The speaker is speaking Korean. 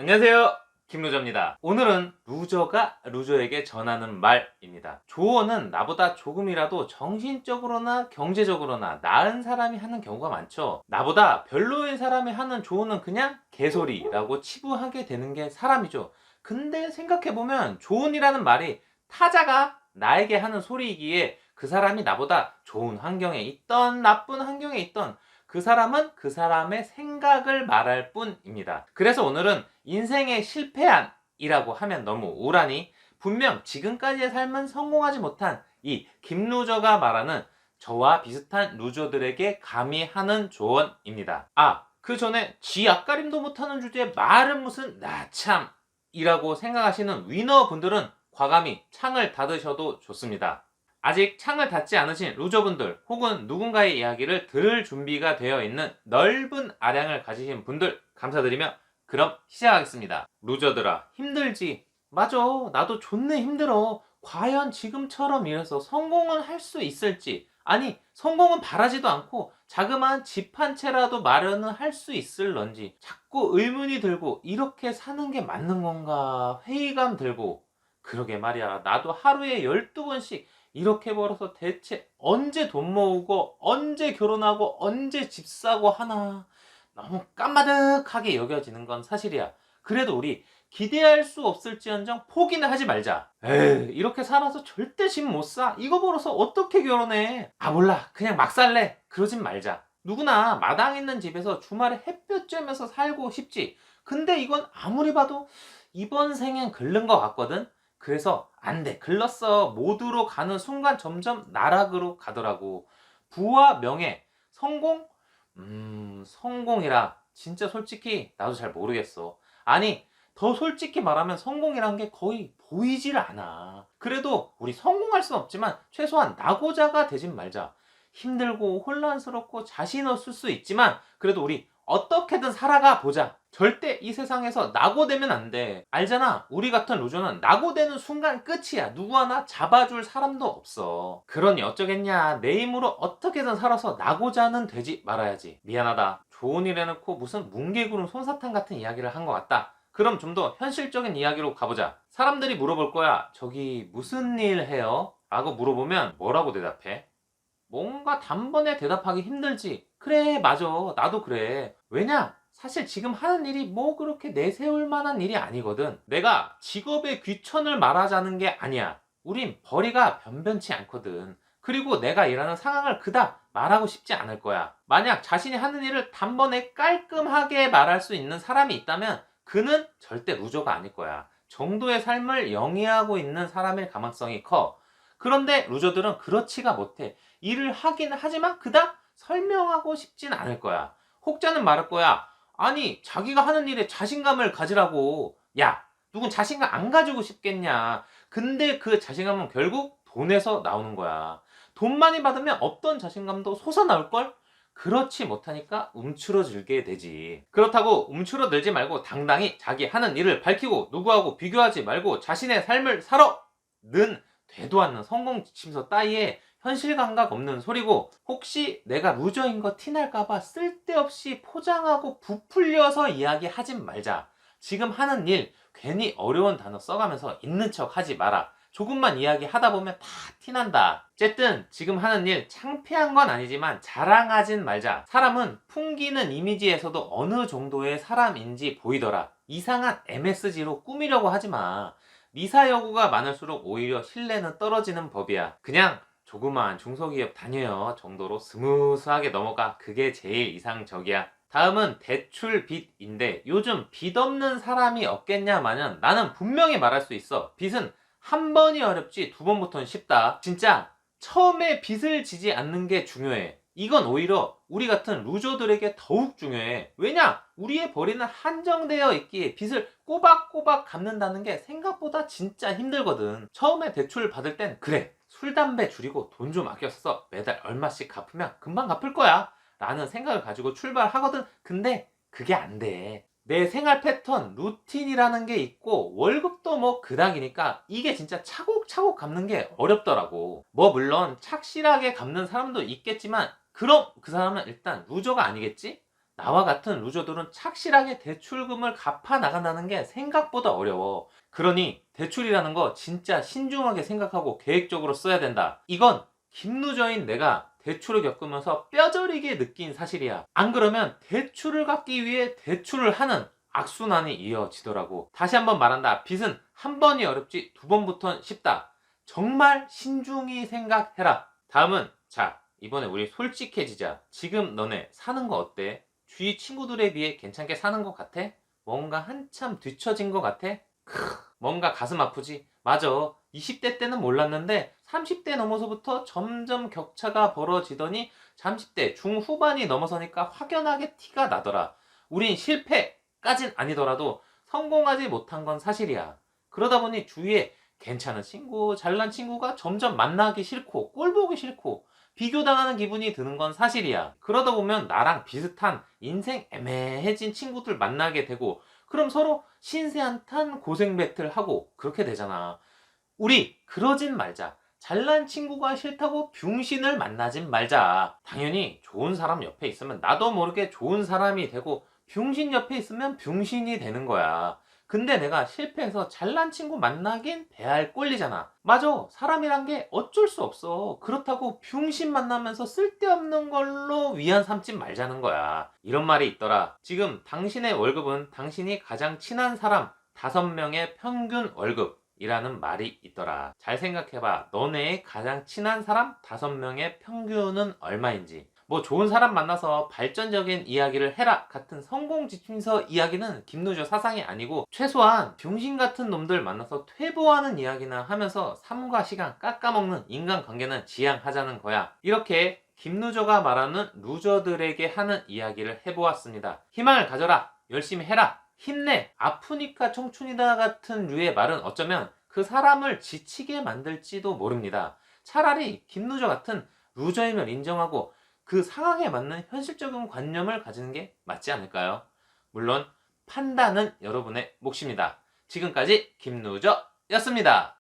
안녕하세요. 김루저입니다. 오늘은 루저가 루저에게 전하는 말입니다. 조언은 나보다 조금이라도 정신적으로나 경제적으로나 나은 사람이 하는 경우가 많죠. 나보다 별로인 사람이 하는 조언은 그냥 개소리라고 치부하게 되는 게 사람이죠. 근데 생각해보면 조언이라는 말이 타자가 나에게 하는 소리이기에 그 사람이 나보다 좋은 환경에 있던 나쁜 환경에 있던 그 사람은 그 사람의 생각을 말할 뿐입니다. 그래서 오늘은 인생의 실패한이라고 하면 너무 우울하니 분명 지금까지의 삶은 성공하지 못한 이 김루저가 말하는 저와 비슷한 루저들에게 감히 하는 조언입니다. 아, 그 전에 지 앞가림도 못하는 주제에 말은 무슨 나참 이라고 생각하시는 위너분들은 과감히 창을 닫으셔도 좋습니다. 아직 창을 닫지 않으신 루저분들 혹은 누군가의 이야기를 들을 준비가 되어 있는 넓은 아량을 가지신 분들 감사드리며 그럼 시작하겠습니다. 루저들아 힘들지? 맞아 나도 존내 힘들어. 과연 지금처럼 이래서 성공은 할 수 있을지 아니 성공은 바라지도 않고 자그마한 집 한 채라도 마련은 할 수 있을런지 자꾸 의문이 들고 이렇게 사는 게 맞는 건가 회의감 들고 그러게 말이야 나도 하루에 12번씩 이렇게 벌어서 대체 언제 돈 모으고 언제 결혼하고 언제 집 사고 하나 너무 까마득하게 여겨지는 건 사실이야. 그래도 우리 기대할 수 없을지언정 포기는 하지 말자. 에이 이렇게 살아서 절대 집 못 사. 이거 벌어서 어떻게 결혼해? 아 몰라 그냥 막 살래. 그러진 말자. 누구나 마당 있는 집에서 주말에 햇볕 쬐면서 살고 싶지. 근데 이건 아무리 봐도 이번 생엔 글른 것 같거든. 그래서 안 돼. 글렀어. 모두로 가는 순간 점점 나락으로 가더라고. 부와 명예, 성공? 음, 성공이라. 진짜 솔직히 나도 잘 모르겠어. 아니, 더 솔직히 말하면 성공이란 게 거의 보이질 않아. 그래도 우리 성공할 순 없지만 최소한 나고자가 되진 말자. 힘들고 혼란스럽고 자신 없을 수 있지만 그래도 우리 어떻게든 살아가 보자. 절대 이 세상에서 낙오되면 안 돼. 알잖아. 우리 같은 루저는 낙오되는 순간 끝이야. 누구 하나 잡아줄 사람도 없어. 그러니 어쩌겠냐. 내 힘으로 어떻게든 살아서 낙오자는 되지 말아야지. 미안하다. 좋은 일 해놓고 무슨 뭉게구름 솜사탕 같은 이야기를 한 것 같다. 그럼 좀 더 현실적인 이야기로 가보자. 사람들이 물어볼 거야. 저기 무슨 일 해요? 라고 물어보면 뭐라고 대답해? 뭔가 단번에 대답하기 힘들지. 그래, 맞아. 나도 그래. 왜냐? 사실 지금 하는 일이 뭐 그렇게 내세울 만한 일이 아니거든. 내가 직업의 귀천을 말하자는 게 아니야. 우린 벌이가 변변치 않거든. 그리고 내가 일하는 상황을 그닥 말하고 싶지 않을 거야. 만약 자신이 하는 일을 단번에 깔끔하게 말할 수 있는 사람이 있다면 그는 절대 루저가 아닐 거야. 정도의 삶을 영위하고 있는 사람일 가능성이 커. 그런데 루저들은 그렇지가 못해. 일을 하긴 하지만 그닥 설명하고 싶진 않을 거야. 혹자는 말할 거야. 아니, 자기가 하는 일에 자신감을 가지라고. 야, 누군 자신감 안 가지고 싶겠냐. 근데 그 자신감은 결국 돈에서 나오는 거야. 돈 많이 받으면 없던 자신감도 솟아나올걸? 그렇지 못하니까 움츠러들게 되지. 그렇다고 움츠러들지 말고 당당히 자기 하는 일을 밝히고 누구하고 비교하지 말고 자신의 삶을 살아! 는 되도 않는 성공 지침서 따위에 현실 감각 없는 소리고 혹시 내가 루저인 거 티날까봐 쓸데없이 포장하고 부풀려서 이야기하진 말자. 지금 하는 일 괜히 어려운 단어 써가면서 있는 척 하지 마라. 조금만 이야기 하다 보면 다 티난다. 어쨌든 지금 하는 일 창피한 건 아니지만 자랑하진 말자. 사람은 풍기는 이미지에서도 어느 정도의 사람인지 보이더라. 이상한 MSG로 꾸미려고 하지 마. 미사 여구가 많을수록 오히려 신뢰는 떨어지는 법이야. 그냥 조그마한 중소기업 다녀요 정도로 스무스하게 넘어가. 그게 제일 이상적이야. 다음은 대출 빚인데 요즘 빚 없는 사람이 없겠냐 마냥 나는 분명히 말할 수 있어. 빚은 한 번이 어렵지 두 번부터는 쉽다. 진짜 처음에 빚을 지지 않는 게 중요해. 이건 오히려 우리 같은 루저들에게 더욱 중요해. 왜냐? 우리의 벌이는 한정되어 있기에 빚을 꼬박꼬박 갚는다는 게 생각보다 진짜 힘들거든. 처음에 대출 받을 땐 그래. 술, 담배 줄이고 돈 좀 아껴 써서 매달 얼마씩 갚으면 금방 갚을 거야. 라는 생각을 가지고 출발하거든. 근데 그게 안 돼. 내 생활 패턴, 루틴이라는 게 있고 월급도 뭐 그닥이니까 이게 진짜 차곡차곡 갚는 게 어렵더라고. 뭐 물론 착실하게 갚는 사람도 있겠지만 그럼 그 사람은 일단 루저가 아니겠지? 나와 같은 루저들은 착실하게 대출금을 갚아 나간다는 게 생각보다 어려워. 그러니 대출이라는 거 진짜 신중하게 생각하고 계획적으로 써야 된다. 이건 김루저인 내가 대출을 겪으면서 뼈저리게 느낀 사실이야. 안 그러면 대출을 갚기 위해 대출을 하는 악순환이 이어지더라고. 다시 한번 말한다. 빚은 한 번이 어렵지 두 번부턴 쉽다. 정말 신중히 생각해라. 다음은 자 이번에 우리 솔직해지자. 지금 너네 사는 거 어때? 주위 친구들에 비해 괜찮게 사는 것 같아? 뭔가 한참 뒤처진 것 같아? 크, 뭔가 가슴 아프지? 맞아. 20대 때는 몰랐는데 30대 넘어서부터 점점 격차가 벌어지더니 30대 중후반이 넘어서니까 확연하게 티가 나더라. 우린 실패까진 아니더라도 성공하지 못한 건 사실이야. 그러다 보니 주위에 괜찮은 친구, 잘난 친구가 점점 만나기 싫고 꼴 보기 싫고 비교당하는 기분이 드는 건 사실이야. 그러다 보면 나랑 비슷한 인생 애매해진 친구들 만나게 되고 그럼 서로 신세 한탄 고생 배틀하고 그렇게 되잖아. 우리 그러진 말자. 잘난 친구가 싫다고 병신을 만나진 말자. 당연히 좋은 사람 옆에 있으면 나도 모르게 좋은 사람이 되고 병신 옆에 있으면 병신이 되는 거야. 근데 내가 실패해서 잘난 친구 만나긴 배알 꼴리잖아. 맞아. 사람이란 게 어쩔 수 없어. 그렇다고 병신 만나면서 쓸데없는 걸로 위안 삼지 말자는 거야. 이런 말이 있더라. 지금 당신의 월급은 당신이 가장 친한 사람 다섯 명의 평균 월급. 이라는 말이 있더라. 잘 생각해봐. 너네의 가장 친한 사람 다섯 명의 평균은 얼마인지. 뭐 좋은 사람 만나서 발전적인 이야기를 해라 같은 성공 지침서 이야기는 김누조 사상이 아니고 최소한 병신 같은 놈들 만나서 퇴보하는 이야기나 하면서 삶과 시간 깎아먹는 인간관계는 지양하자는 거야. 이렇게 김누저가 말하는 루저들에게 하는 이야기를 해보았습니다. 희망을 가져라. 열심히 해라. 힘내. 아프니까 청춘이다 같은 류의 말은 어쩌면 그 사람을 지치게 만들지도 모릅니다. 차라리 김루저 같은 루저임을 인정하고 그 상황에 맞는 현실적인 관념을 가지는 게 맞지 않을까요? 물론 판단은 여러분의 몫입니다. 지금까지 김누저였습니다.